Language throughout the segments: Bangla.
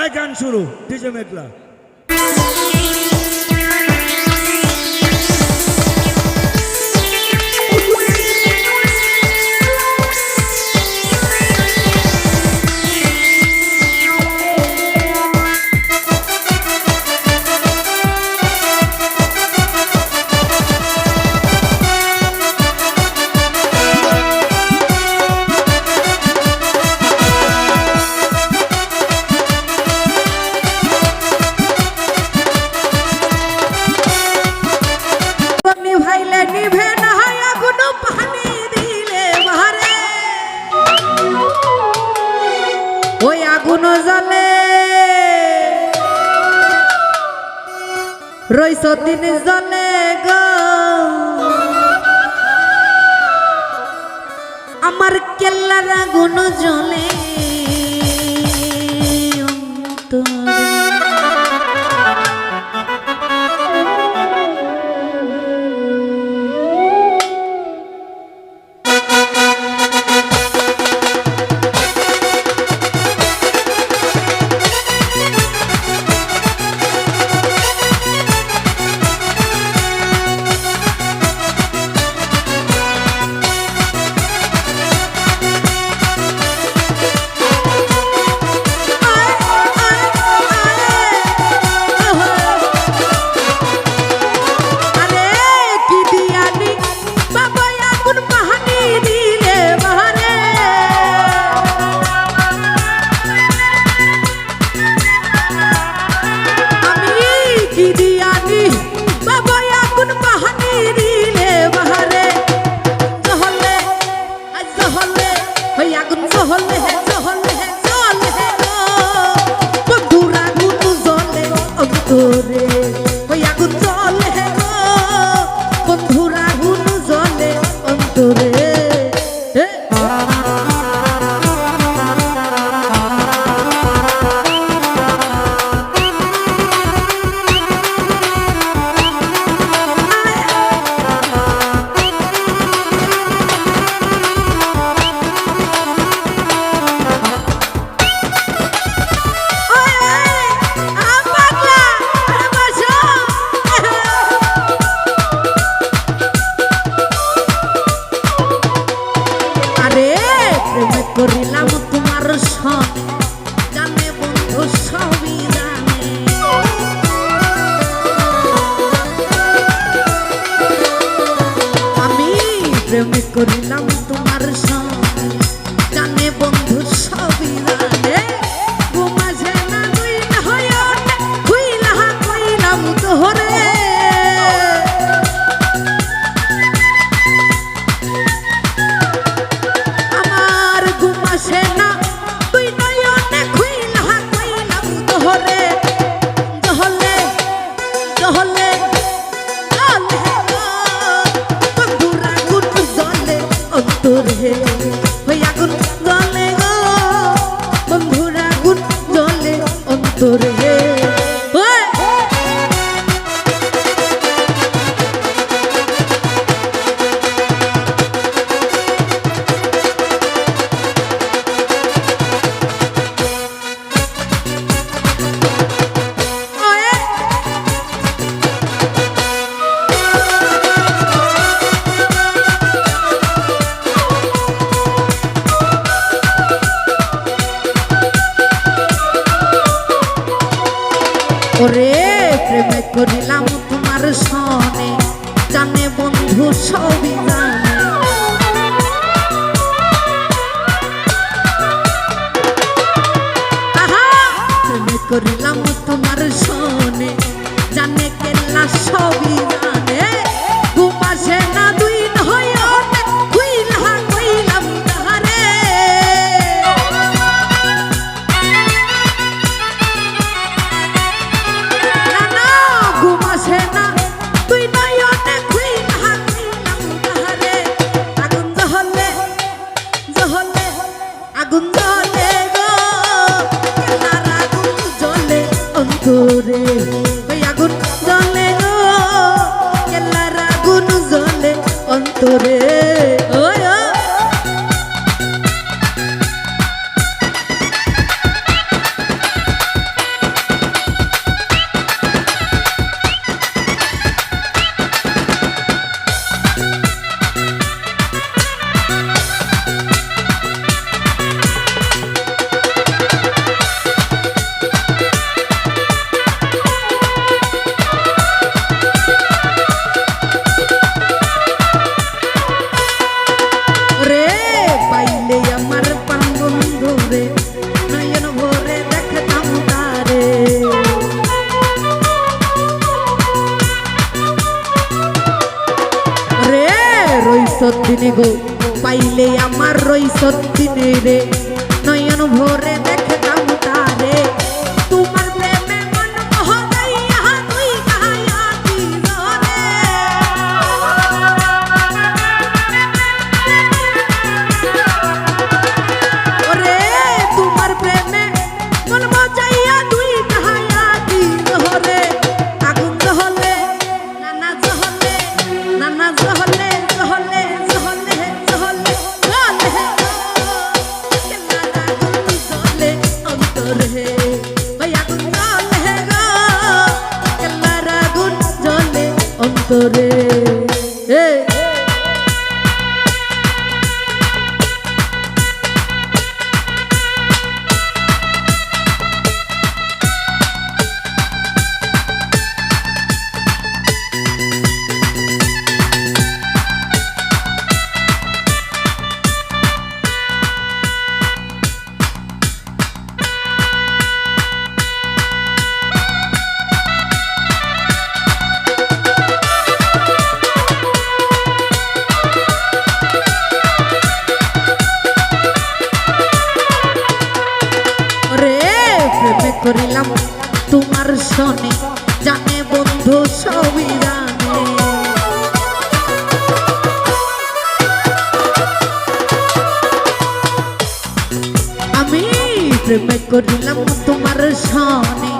এই গান শুরু ডিজে মেঘলা। তিন জনে গো। আমার কেল্লার আগুন জ্বলে here. Thank you. গো পাইলে আমার রই সত্যি রে। অন্তরে। প্রেমে করলাম তোমার সানে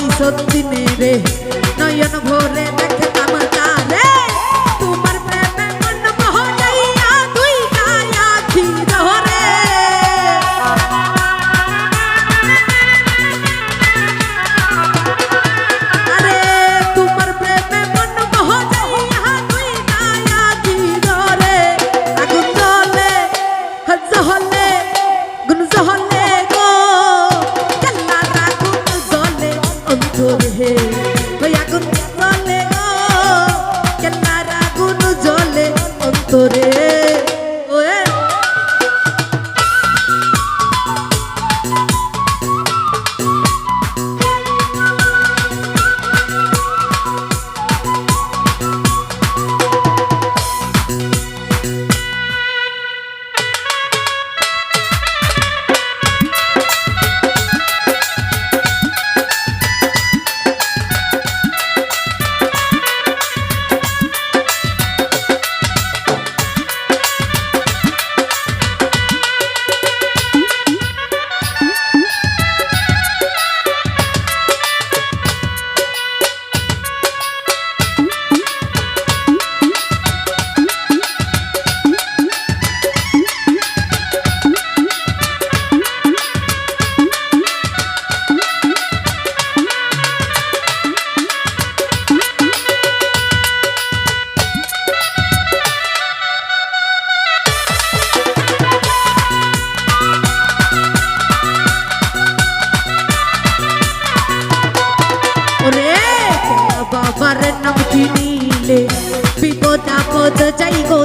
ওই সত্যি রে। নয়ন ভোরে দেখে তামারে তোমার প্রেমে মন মোহনাইয়া তুই গায়া ক্ষীর রে আরে তোমার প্রেমে মন মোহনাইয়া তুই হল তোরে মতো চাই গো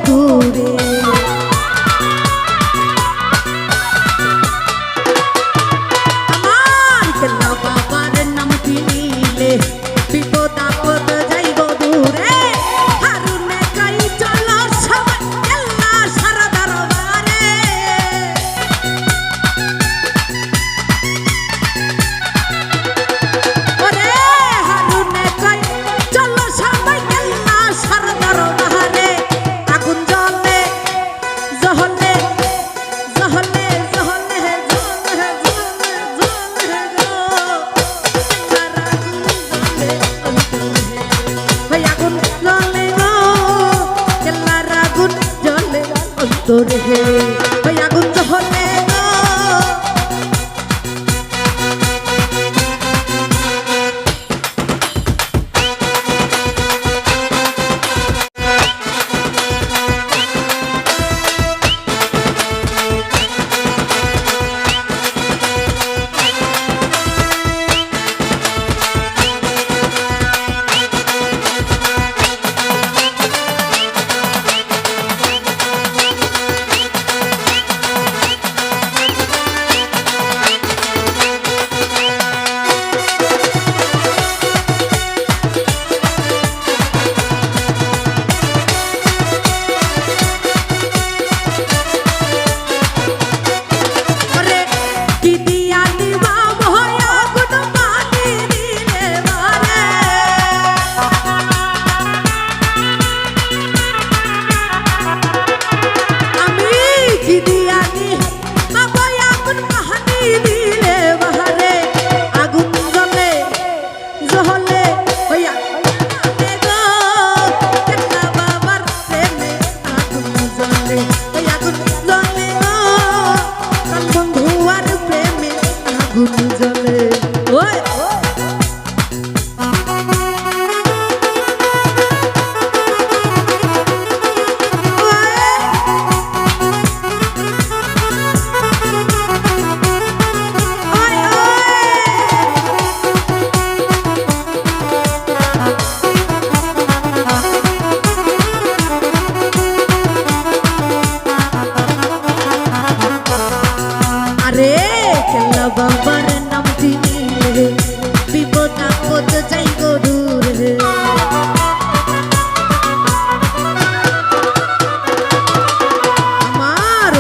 তোর হে